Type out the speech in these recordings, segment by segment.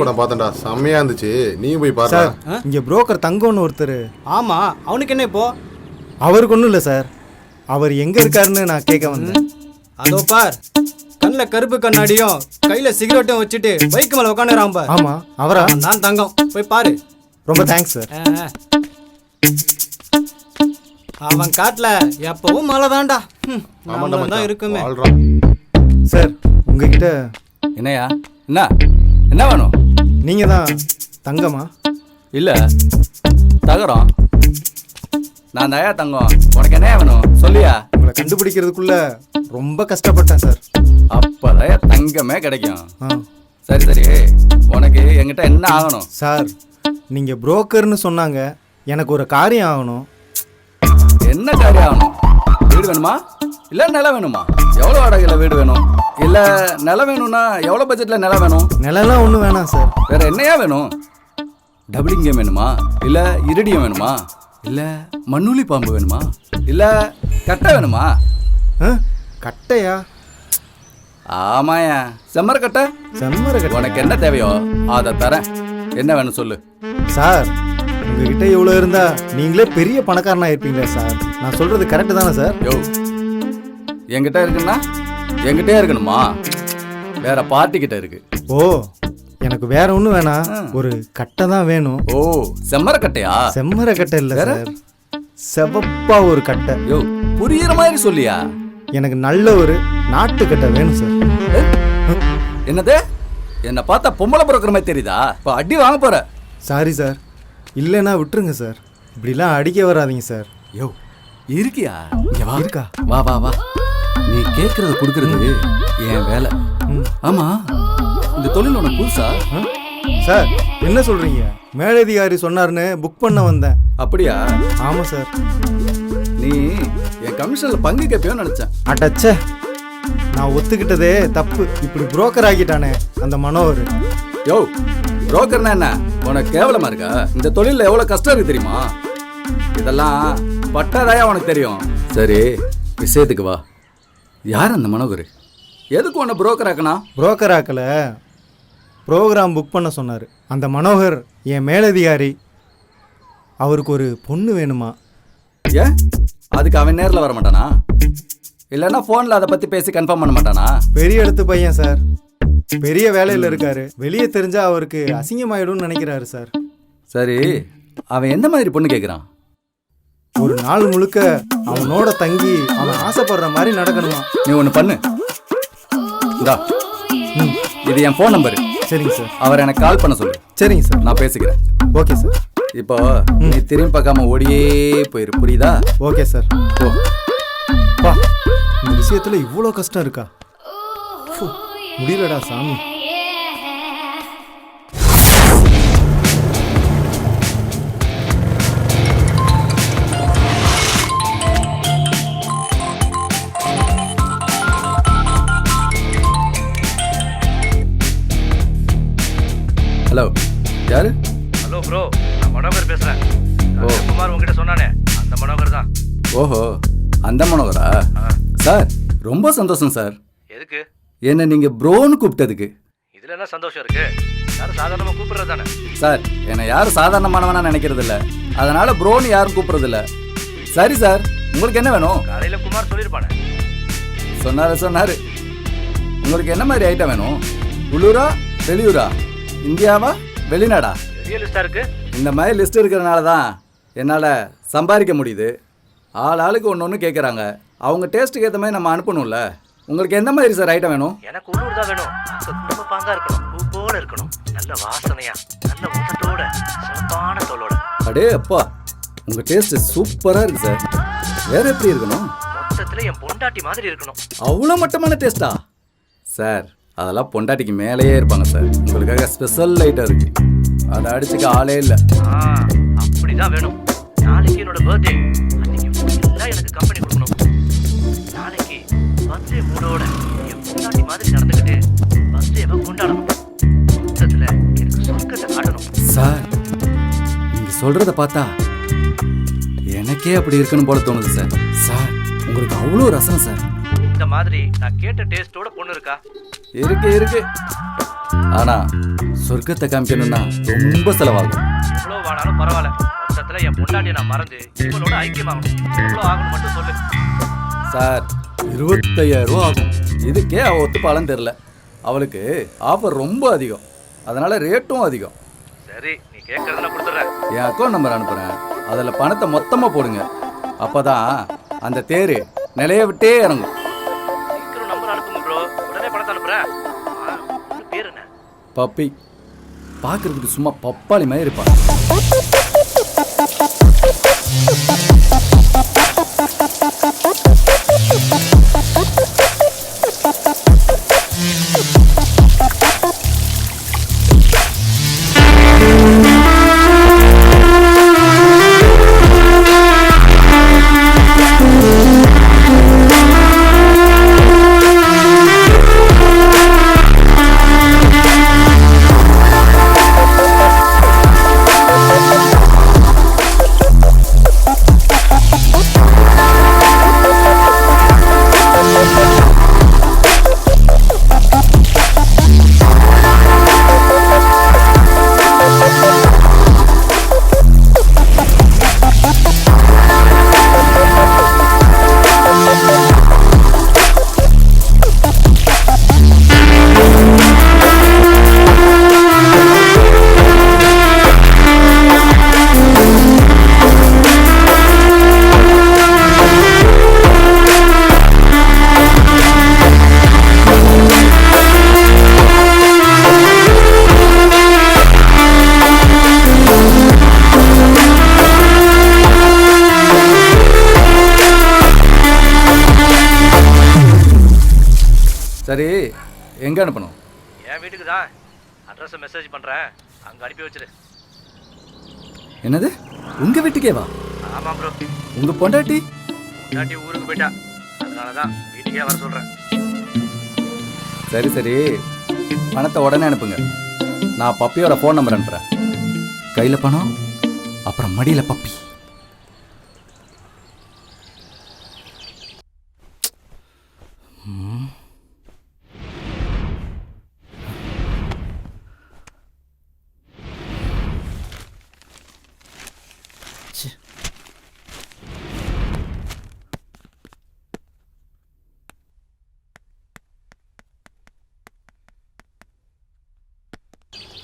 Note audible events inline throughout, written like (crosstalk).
படம் பார்த்தேன்டா. செம்மையா இருந்துச்சு. நீ போய் பாரு சார் இங்கே புரோக்கர் தங்கம்னு ஒருத்தர். ஆமா அவனுக்கு என்ன இப்போ? அவருக்கு ஒன்றும் இல்லை சார். அவர் எங்கே இருக்காருன்னு நான் கேட்க வந்தேன். அதோ பார். கண்ணில் கருப்பு கண்ணாடியும் கையில சிகரெட்டும் வச்சுட்டு பைக் மேல உட்காந்துறான் பார். ஆமாம் அவரா? அவன் தான் தங்கம். போய் பாரு. ரொம்ப தேங்க்ஸ் சார் ஆ, ஆ. அவன் காட்டுல எப்பவும் மழை தான்டா ம், நம்மளும் தான் இருக்குமே. சார் உங்ககிட்ட என்னையா என்ன? என்ன வேணும்? நீங்கள் தான் தங்கமா? இல்ல. தகரம். நான் தயா தங்கம். உனக்கு என்ன வேணும்? சொல்லியா? உங்களை கண்டுபிடிக்கிறதுக்குள்ள ரொம்ப கஷ்டப்பட்டேன் சார். அப்பதயா தங்கமே கிடைக்கும். சரி சரி. உனக்கு என்கிட்ட என்ன ஆகணும்? சார் நீங்கள் புரோக்கர்னு சொன்னாங்க. எனக்கு ஒரு காரியம் ஆகணும். என்ன காரியம் ஆகணும்? வீடு வேணுமா? இல்ல நிலம் வேணுமா? எவ்வளவு வாடகையில வீடு வேணும்? இல்ல நிலம் வேணும்னா எவ்வளவு பட்ஜெட்ல நிலம் வேணும்? நிலம்லாம் ஒன்றும் வேணாம் சார். வேற என்னையா வேணும்? டபுளிங்கம் வேணுமா? இல்ல இருடியம் வேணுமா? இல்ல மண்ணுளி பாம்பு வேணுமா? இல்ல கட்டை வேணுமா? கட்டையா? ஆமாயா செம்மர கட்டை? செம்மர கட்டை. உனக்கு என்ன தேவையோ அதை தரேன். என்ன வேணும் சொல்லு. சார் உங்ககிட்ட இவ்வளோ இருந்தா நீங்களே பெரிய பணக்காரனா இருப்பீங்களே சார். நான் சொல்றது கரெக்டு தானே சார் யோ என்கிட்ட இருக்குன்னா என்கிட்டயே இருக்கணுமா? வேற பார்ட்டி கிட்ட இருக்கு. ஓ எனக்கு வேற ஒன்றும் வேணாம் ஒரு கட்டை தான் வேணும். ஓ செம்மர கட்டையா? செம்மர கட்டை இல்லை சார் செவப்பா ஒரு கட்டை. யோ புரியுற மாதிரி சொல்லியா? எனக்கு நல்ல ஒரு நாட்டு கட்டை வேணும் சார் என்னது? என்ன பார்த்தா பொம்பளை பிறக்கிற மாதிரி தெரியுதா? இப்போ அடி வாங்க போற. சாரி சார் இல்லைன்னா விட்டுருங்க சார் இப்படிலாம் அடிக்க வராதீங்க சார் யோ இருக்கியா? வா. இருக்கா? வா வா வா. நீ கேட்கறத கொடுக்கறது என் வேலை. ஆமா இந்த தொழில் உனக்கு புதுசா? சார் என்ன சொல்றீங்க? மேலதிகாரி சொன்னாருன்னு புக் பண்ண வந்தேன். அப்படியா? ஆமாம் சார். நீ என் கமிஷன்ல பங்கு கேட்பியோன்னு நினைச்சேன். அடச்சே. நான் ஒத்துக்கிட்டதே தப்பு. இப்படி புரோக்கர் ஆக்கிட்டானே அந்த மனோவர். யோ புரோக்கர்னா என்ன? உனக்கு கேவலமா இருக்கா? இந்த தொழில்ல எவ்வளவு கஷ்டம் இருக்கு தெரியுமா? இதெல்லாம் பட்டாதாயா உனக்கு தெரியும்? சரி விஷயத்துக்கு வா. யார் அந்த மனோகர்? எதுக்கு உன்னை புரோக்கர் ஆக்கணும் புரோக்கர் ஆக்கல. ப்ரோக்ராம் புக் பண்ண சொன்னார். அந்த மனோகர் என் மேலதிகாரி. அவருக்கு ஒரு பொண்ணு வேணுமா? ஏன் அதுக்கு அவன் நேர்ல வர மாட்டானா? இல்லைன்னா ஃபோனில் அதை பற்றி பேசி கன்ஃபார்ம் பண்ண மாட்டானா? பெரிய இடத்து பையன் சார் பெரிய வேலையில் இருக்காரு. வெளியே தெரிஞ்சா அவருக்கு அசிங்கமாயிடும்னு நினைக்கிறாரு சார் சரி அவன் எந்த மாதிரி பொண்ணு கேட்குறான் ஒரு நாள் முழுக்க அவனோட தங்கி அவன் ஆசைப்படுற மாதிரி நடக்கணுமா? நீ ஒன்று பண்ணு. இந்தா. ம். இது என் ஃபோன் நம்பரு சரிங்க சார். அவர் எனக்கு கால் பண்ண சொல்லு. சரிங்க சார். நான் பேசிக்கிறேன். Okay sir. இப்போ நீ திரும்பி பார்க்காம ஓடியே போயிரு. புரியுதா? Okay sir. ஓ பா இந்த விஷயத்துல இவ்வளோ கஷ்டம் இருக்கா? ஃபு, முடியலடா சாமி. மனோகர் பேசுறேன் குமார் உங்ககிட்ட சொன்னானே அந்த மனோகர் தான். ஓஹோ அந்த மனோகரா? சார் ரொம்ப சந்தோஷம் சார். எதுக்கு? என்னை நீங்கள் ப்ரோன்னு கூப்பிட்டதுக்கு. இதுல என்ன சந்தோஷம் இருக்கு? யாரும் சாதாரணமா கூப்பிடுறது தானே? சார் என்னை யாரும் சாதாரணமானவனா நினைக்கிறது இல்ல அதனால ப்ரோன்னு யாரும் கூப்பிடுறது இல்ல சரி சார் உங்களுக்கு என்ன வேணும்? காலையில குமார் சொல்லியிருப்பானே. சொன்னாரு சொன்னாரு. உங்களுக்கு என்ன மாதிரி ஐட்டம் வேணும்? உள்ளூரா வெளியூரா? இந்தியாவா வெளிநாடா? பெரிய லிஸ்டா இருக்கு. இந்த மாதிரி லிஸ்ட் இருக்கிறனால தான் என்னால் சம்பாதிக்க முடியுது. ஆள் ஆளுக்கு ஒன்று ஒன்று கேட்குறாங்க அவங்க டேஸ்ட்டுக்கு ஏற்ற மாதிரி நம்ம அனுப்பணும்ல. உங்களுக்கு எந்த மாதிரி சார் ஐட்டம் வேணும்? எனக்கு உள்ளூர் தான் வேணும். குடும்ப பாங்கா இருக்கணும். பூ போல இருக்கணும். நல்ல வாசனையா நல்ல உதட்டோட சிறப்பான தோலோட அடே அப்பா உங்கள் டேஸ்ட்டு சூப்பராக இருக்குது சார் வேற எப்படி இருக்கணும்? மொத்தத்துல என் பொண்டாட்டி மாதிரி இருக்கணும். அவ்வளோ மட்டமான டேஸ்டா சார் அதெல்லாம் பொண்டாட்டிக்கு மேலேயே இருப்பாங்க சார் உங்களுக்காக ஸ்பெஷல் ஐட்டம் இருக்கு. அதை அடிச்சுக்க ஆளே இல்லை. ஆ அப்படிதான் வேணும். நாளைக்கு என்னோட பர்த்டே அன்னைக்கு ஃபுல்லா எனக்கு கம்பெனி கொடுக்கணும். நாளைக்கு பர்த்டே மூடோட என் பொண்டாட்டி மாதிரி நடந்துக்கிட்டு பர்த்டேவை கொண்டாடணும். மொத்தத்துல எனக்கு சொர்க்கத்தை காட்டணும். சார் நீங்க சொல்றத பார்த்தா எனக்கே அப்படி இருக்குன்னு போல தோணுது சார் சார் உங்களுக்கு அவ்வளோ ரசம் சார் இந்த மாதிரி நான் கேட்ட டேஸ்டோட பொண்ணு இருக்கா? இருக்கு இருக்கு. ஆனா சொர்க்கத்தை காமிக்கணும்னா ரொம்ப செலவாகும். எவ்வளோ வானாலும் பரவாயில்ல. மொத்தத்தில் என் பொண்டாட்டியை நான் மறந்து இவளோட ஐக்கியமாகணும். எவ்வளோ ஆகணும் மட்டும் சொல்லு. சார் இருபத்தையாயிரம் ரூபா ஆகும். இதுக்கே அவ ஒத்துப்பாலன்னு தெரில அவளுக்கு ஆஃபர் ரொம்ப அதிகம். அதனால ரேட்டும் அதிகம். சரி நீ கேட்கறத நான் கொடுத்துட்றேன். என் அக்கௌண்ட் நம்பர் அனுப்புகிறேன் அதில் பணத்தை மொத்தமாக போடுங்க. அப்பதான் அந்த தேர் நிலைய விட்டே இறங்கும். பப்பி. பார்க்குறதுக்கு சும்மா பப்பாளி மாதிரி இருப்பான். சரி எங்கே அனுப்பணும்? என் வீட்டுக்கு தான். அட்ரஸை மெசேஜ் பண்ணுறேன் அங்கே அனுப்பி வச்சிரு. என்னது? உங்கள் வீட்டுக்கே வா? ஆமாம் ப்ரோ உங்கள் பொண்டாட்டி? பொண்டாட்டி ஊருக்கு போயிட்டா. அதனால தான் வீட்டுக்கே வர சொல்கிறேன் சரி சரி. பணத்தை உடனே அனுப்புங்க. நான் பப்பியோட ஃபோன் நம்பர் அனுப்புகிறேன் கையில் பணம் அப்புறம் மடியில் பப்பி.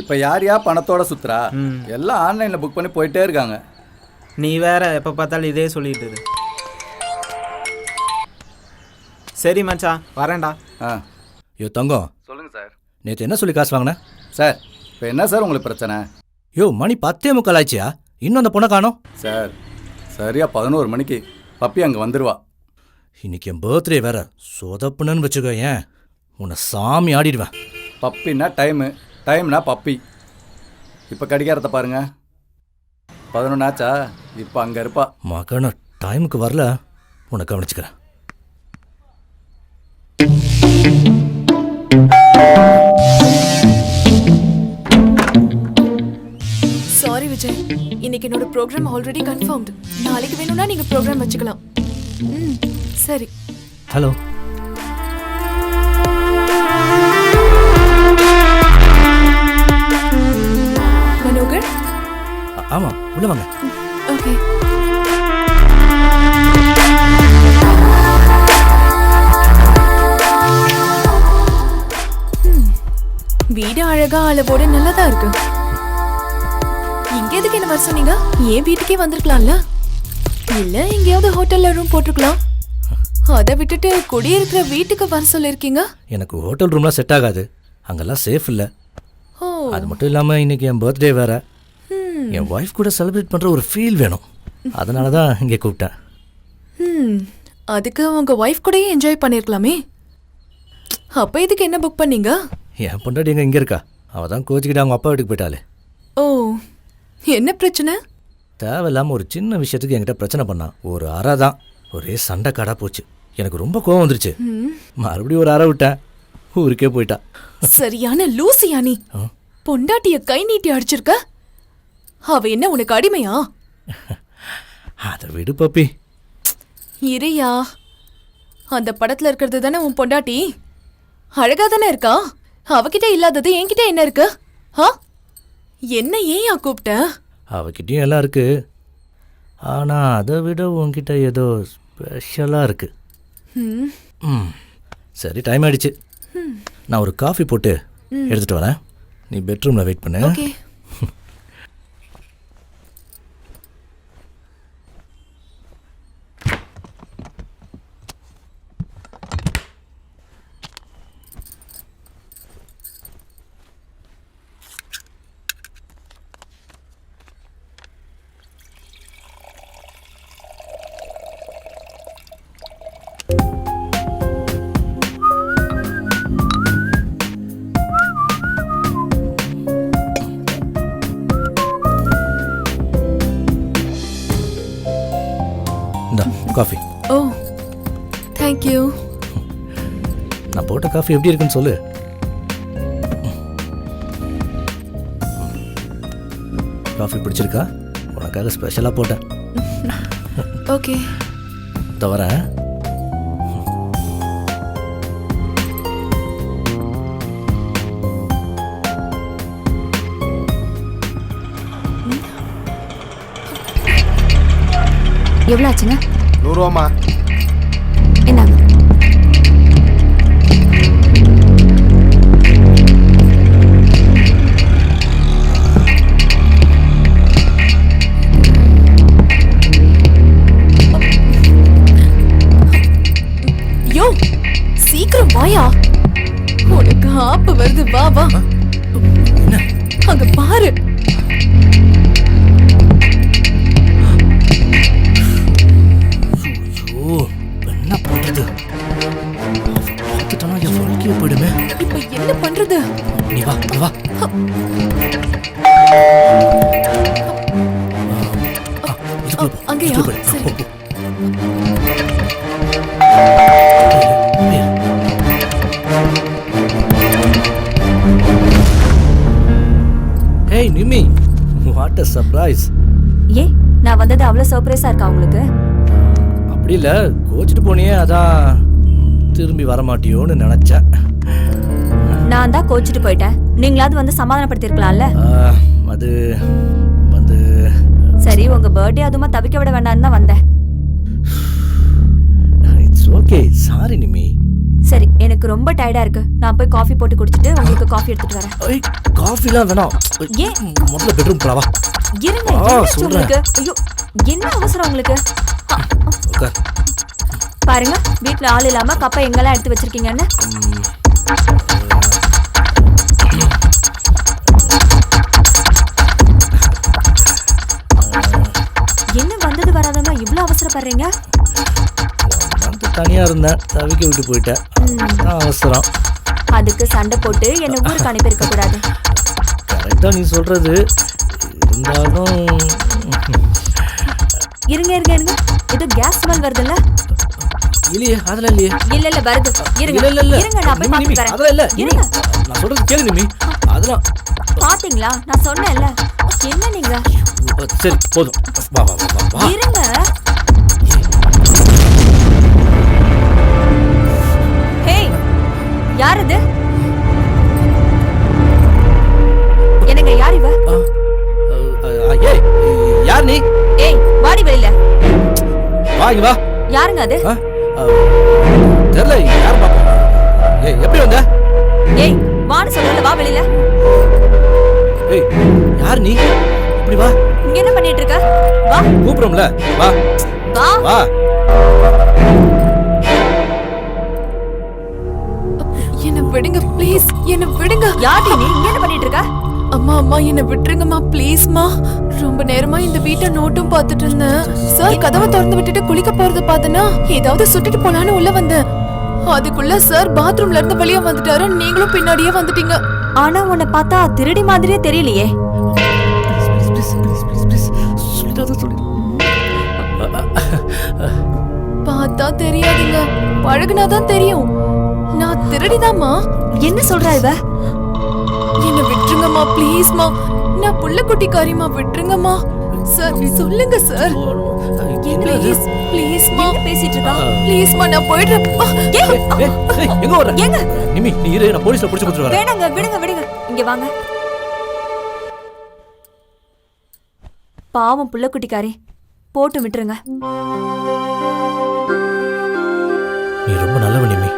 இப்போ யார் யார் பணத்தோட சுத்துறா? எல்லாம் ஆன்லைனில் புக் பண்ணி போயிட்டே இருக்காங்க. நீ வேற எப்போ பார்த்தாலும் இதே சொல்லிட்டு இரு. சரி மச்சான் வரேன்டா. ஆ. யோ தங்கம். சொல்லுங்கள் சார். நேற்று என்ன சொல்லி காசு வாங்கின? சார் இப்போ என்ன சார் உங்களுக்கு பிரச்சனை? யோ மணி பத்தே முக்கால் ஆச்சியா இன்னும் அந்த பொண்ணை காணோம். சார் சரியாக பதினோரு மணிக்கு பப்பி அங்கே வந்துடுவா இன்னைக்கு என் பர்த்டே வேற. சொதப்புனன்னு வச்சுக்கோ ஏன்? உன்னை சாமி ஆடிடுவேன். பப்பின்னா டைமு டைம்னா பப்பி. இப்போ கடிகாரத்தை பாருங்க. பதினொன்னாச்சா? இப்போ அங்கே இருப்பா. மகன டைமுக்கு வரல. உன்னை கவனிச்சுக்கிறேன். சாரி விஜய் இன்னைக்கு என்னோட ப்ரோக்ராம் ஆல்ரெடி கன்ஃபார்ம்டு நாளைக்கு வேணும்னா நீங்க ப்ரோக்ராம் வச்சுக்கலாம். ம் சரி. ஹலோ ஆமாம் உள்ள வாங்க. ஓகே. வீடு அழகா அளவோட நல்லதா இருக்கு. இங்க எதுக்கு என்ன வர சொன்னீங்க? ஏன் வீட்டுக்கே வந்திருக்கலாம்ல? இல்ல எங்கேயாவது ஹோட்டல்ல ரூம் போட்டிருக்கலாம். அதை விட்டுட்டு குடியிருக்கிற வீட்டுக்கு வர சொல்லிருக்கீங்க? எனக்கு ஹோட்டல் ரூம்லாம் செட் ஆகாது. அங்கெல்லாம் சேஃப் இல்லை. அது மட்டும் இல்லாமல் இன்னைக்கு என் பர்த்டே வேற. என் ஒய்ஃப் கூட செலிப்ரேட் பண்ணுற ஒரு ஃபீல் வேணும். அதனால தான் இங்கே கூப்பிட்டேன். ம். அதுக்கு உங்க ஒய்ஃப் கூடயே என்ஜாய் பண்ணிருக்கலாமே. அப்ப இதுக்கு என்ன புக் பண்ணீங்க? என் பொண்டாட்டி எங்கே இங்கே இருக்கா? அவள் தான் கோச்சிக்கிட்டு அவங்க அப்பா வீட்டுக்கு போயிட்டாளே. ஓ என்ன பிரச்சனை? தேவையில்லாமல் ஒரு சின்ன விஷயத்துக்கு என்கிட்ட பிரச்சனை பண்ணான் ஒரு அறை தான். ஒரே சண்டை காடா போச்சு. எனக்கு ரொம்ப கோவம் வந்துருச்சு. மறுபடியும் ஒரு அறை விட்டேன். ஊருக்கே போயிட்டா. சரியான லூசியா நீ? பொண்டாட்டிய கை நீட்டி அடிச்சிருக்க? அவ என்ன உனக்கு அடிமையா? (laughs) அதை விடு பப்பி. இரியா அந்த படத்துல இருக்கிறது தானே உன் பொண்டாட்டி? அழகா தானே இருக்கா? அவகிட்ட இல்லாதது என்கிட்ட என்ன இருக்கு? ஆ? என்ன ஏன் கூப்பிட்ட அவகிட்டயும் எல்லாம் இருக்கு. ஆனால் அதை விட உன்கிட்ட ஏதோ ஸ்பெஷலாக இருக்கு. ம், ம். சரி டைம் ஆயிடுச்சு. நான் ஒரு காஃபி போட்டு எடுத்துட்டு வரேன். நீ பெட்ரூமில் வெயிட் பண்ணு. ஓகே. காஃபி எப்படி இருக்குன்னு சொல்லு. காஃபி பிடிச்சிருக்கா? உனக்காக ஸ்பெஷலாக போட்டேன். ஓகே. தவிர எவ்வளோ ஆச்சுங்க? நூறுவாம்மா. ஆப்பு வருது வா வா. அங்க பாரு. என்ன பண்ணுறது பார்த்துட்டோன்னா என் வாழ்க்கையே போயிடுமே. இப்ப என்ன பண்றது? நீ வா வா. அங்கேயா? சர்ப்ரைஸ் ஏ நான் வந்தது அவ்வளோ சர்ப்ரைஸாக இருக்கா உங்களுக்கு? அப்படி இல்லை கோச்சிட்டு போனியே அதான் திரும்பி வர மாட்டியோன்னு நினச்சேன். நான் தான் கோச்சிட்டு போயிட்டேன். நீங்களாவது வந்து சமாதானப்படுத்திருக்கலாம்ல? அது வந்து சரி உங்க பர்த்டே அதுமா தவிக்க விட வேண்டாம்னு தான் வந்தேன். இட்ஸ் ஓகே சாரி நிமி. சரி எனக்கு ரொம்ப டயர்டா இருக்கு. நான் போய் காஃபி போட்டு குடிச்சிட்டு உங்களுக்கு காஃபி எடுத்துட்டு வரேன். காஃபிலாம் வேணாம். ஏன்? முதல்ல பெட்ரூம் போலவா? இருங்க என்னாச்சு. உங்களுக்கு ஐயோ என்ன அவசரம் உங்களுக்கு? பாருங்க வீட்ல ஆள் இல்லாம கப்பை எங்கெல்லாம் எடுத்து வச்சிருக்கீங்கன்னு. என்ன வந்தது வராதவங்க இவ்ளோ அவசரப்படுறீங்க? தனியாக இருந்தேன் தவிக்க விட்டு போயிட்டேன். அவசரம். அதுக்கு சண்டை போட்டு என்ன ஊருக்கு அனுப்பியிருக்க கூடாது. கரெக்டாக நீ சொல்கிறது இருந்தாலும் இருங்க இருங்க இருங்க. இது கேஸ் ஸ்மெல் வருதுல்ல? இல்லையே அதெல்லாம் இல்லையே. இல்ல இல்ல வருது. இருங்க. இல்ல இல்ல இருங்க நான் போய் நிமி, பாத்துட்டு அதெல்லாம் இல்ல. வரேன் இருங்க நான் சொல்றது கேளு நிமி அதெல்லாம். பாத்தீங்களா? நான் சொன்னேன்ல. என்ன நீங்க? சரி போதும். வா வா வா, வா இருங்க. யார் இது? வா இங்க வா. யாருங்க அது? தெரியல யார் பாப்பா? ஏய் எப்படி வந்த? ஏய் வான்னு சொல்றல வா வெளியில. ஏய் யார் நீ? இப்படி வா. இங்க என்ன பண்ணிட்டு இருக்க? வா. கூப்பிடுறோம்ல வா. வா. வா. என்ன விடுங்க ப்ளீஸ் என்ன விடுங்க. யார்டி நீ இங்க என்ன பண்ணிட்டு இருக்க? அம்மா அம்மா என்ன விட்டுருங்கம்மா ப்ளீஸ்மா. ரொம்ப நேரமா இந்த வீட்டை நோட்டும் பார்த்துட்டு இருந்தேன் சார் கதவை திறந்து விட்டுட்டு குளிக்க போறது பார்த்தனா ஏதாவது சுட்டிட்டு போலான்னு உள்ள வந்தேன். அதுக்குள்ள சார் பாத்ரூம்ல இருந்து வெளியே வந்துட்டாரு. நீங்களும் பின்னாடியே வந்துட்டீங்க. ஆனா உன்னை பார்த்தா திருடி மாதிரியே தெரியலையே. பார்த்தா தெரியாதுங்க. பழகுனாதான் தெரியும். நான் திருடிதாம்மா. என்ன சொல்றா இவ? என்ன விட்டுருங்கம்மா ப்ளீஸ்மா நான் புள்ள குட்டிக்காரிம்மா விட்டுருங்கம்மா. சார் சொல்லுங்க சார்? ப்ளீஸ் ப்ளீஸ் மா. என்ன பேசிட்டு இருக்கா? ப்ளீஸ் மா நான் போயிடுறேன். எங்க ஓடுற ஏங்க? நிமி நீ இரு நான் போலீஸ்ல புடிச்சு கொடுத்துட்டு வரேன். வேணாங்க விடுங்க விடுங்க. இங்க வாங்க. பாவம் புள்ள குட்டிக்காரி போட்டு விட்டுருங்க. நீ ரொம்ப நல்லவ நிமி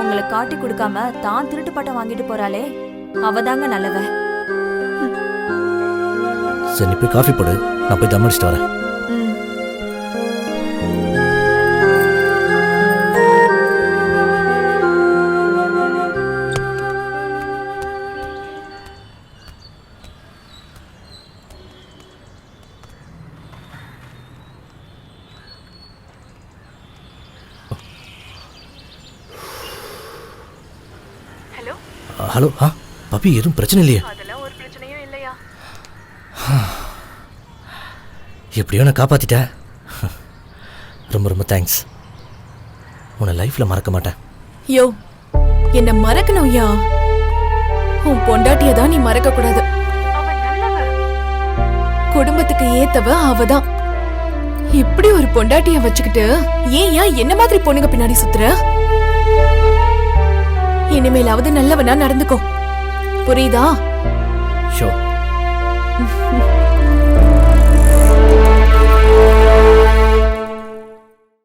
உங்களை காட்டி கொடுக்காம தான் திருட்டு பட்டம் வாங்கிட்டு போறாளே. அவதாங்க நல்லவ. சரி நீ போய் காஃபி போடு. நான் போய் தம் அடிச்சிட்டு வரேன். ஹலோ ஆ? பப்பி எதுவும் பிரச்சனை இல்லையே. அதெல்லாம் ஒரு பிரச்சனையும் இல்லையா? எப்படியோ நான் காப்பாத்திட்ட ரொம்ப ரொம்ப தேங்க்ஸ் உன்னை லைஃப்பில் மறக்க மாட்டேன். யோ என்ன மறக்கணும் யா உன் பொண்டாட்டிய தான் நீ மறக்க கூடாது குடும்பத்துக்கு ஏத்தவ அவதான். இப்படி ஒரு பொண்டாட்டிய வச்சுக்கிட்டு ஏன் ஏன் என்ன மாதிரி பொண்ணுங்க பின்னாடி சுத்துற? இனிமேலாவது நல்லவனா நடந்துக்கோ. புரியுதா? ஷோ (laughs)